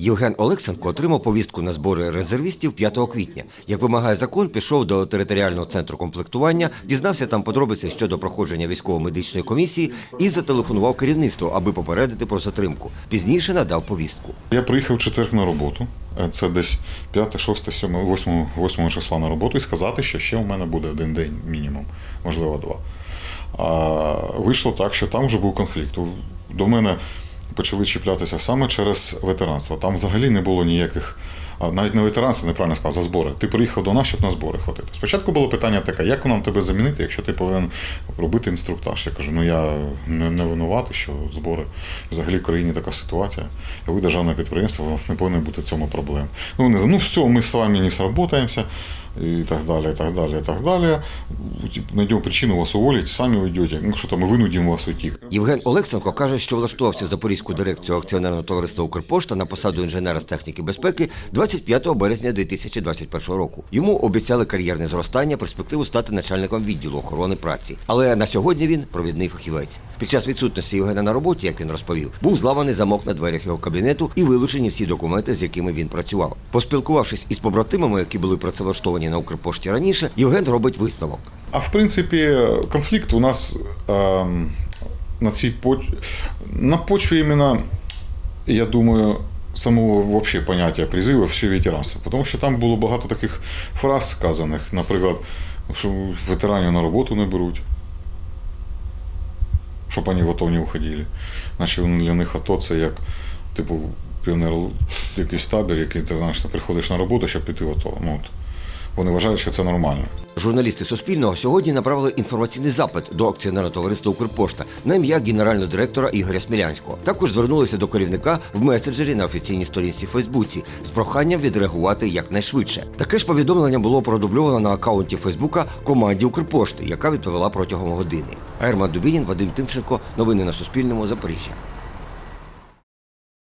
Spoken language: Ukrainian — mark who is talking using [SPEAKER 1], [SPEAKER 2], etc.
[SPEAKER 1] Євген Олексенко отримав повістку на збори резервістів 5 квітня. Як вимагає закон, пішов до територіального центру комплектування, дізнався там подробиці щодо проходження військово-медичної комісії і зателефонував керівництву, аби попередити про затримку. Пізніше надав повістку.
[SPEAKER 2] Я приїхав в четверг на роботу. Е, Це десь 5, 6, 7, 8, 8 числа на роботу і сказати, що ще у мене буде один день мінімум, можливо, два. А вийшло так, що там вже був конфлікт. До мене почали чіплятися саме через ветеранство. Там взагалі не було ніяких. А, Навіть не ветеранство, неправильно сказав, за збори. Ти приїхав до нас, щоб на збори ходити. Спочатку було питання таке, як нам тебе замінити, якщо ти повинен робити інструктаж. Я кажу, ну я не, не винуватий, що збори. Взагалі в країні така ситуація. І ви державне підприємство, у вас не повинно бути в цьому проблем. Ну, вони, ну все, ми з вами не сработаємося, і так далі, і так далі, і так далі. Найдемо причину вас уволить, самі уйдете. Ну що там, ми винудимо вас уйти.
[SPEAKER 1] Євген Олексенко каже, що влаштувався в Запорізьку дирекцію акціонерного товариства Укрпошта на посаду інженера з техніки безпеки 25 березня 2021 року. Йому обіцяли кар'єрне зростання, перспективу стати начальником відділу охорони праці. Але на сьогодні він провідний фахівець. Під час відсутності Євгена на роботі, як він розповів, був зламаний замок на дверях його кабінету і вилучені всі документи, з якими він працював. Поспілкувавшись із побратимами, які були працевлаштовані на Укрпошті раніше, Євген робить висновок.
[SPEAKER 2] А в принципі, конфлікт у нас е, на цій поч... на почві іменно, я думаю, самого вообще поняття призиву всі ветеранства. Тому що там було багато таких фраз сказаних, наприклад, що ветеранів на роботу не беруть. Щоб вони в АТО не уходили. Значить, для них АТО це як, типу, піонер, якийсь табір, який ти знаєш, приходиш на роботу, щоб піти в АТО. Ну, от. Вони вважають, що це нормально.
[SPEAKER 1] Журналісти Суспільного сьогодні направили інформаційний запит до акціонерного товариства Укрпошта на ім'я генерального директора Ігоря Смілянського. Також звернулися до керівника в меседжері на офіційній сторінці Фейсбуці з проханням відреагувати якнайшвидше. Таке ж повідомлення було продубльовано на акаунті Фейсбука команді Укрпошти, яка відповіла протягом години. Ерман Дубінін, Вадим Тимченко. Новини на Суспільному. Запоріжжя.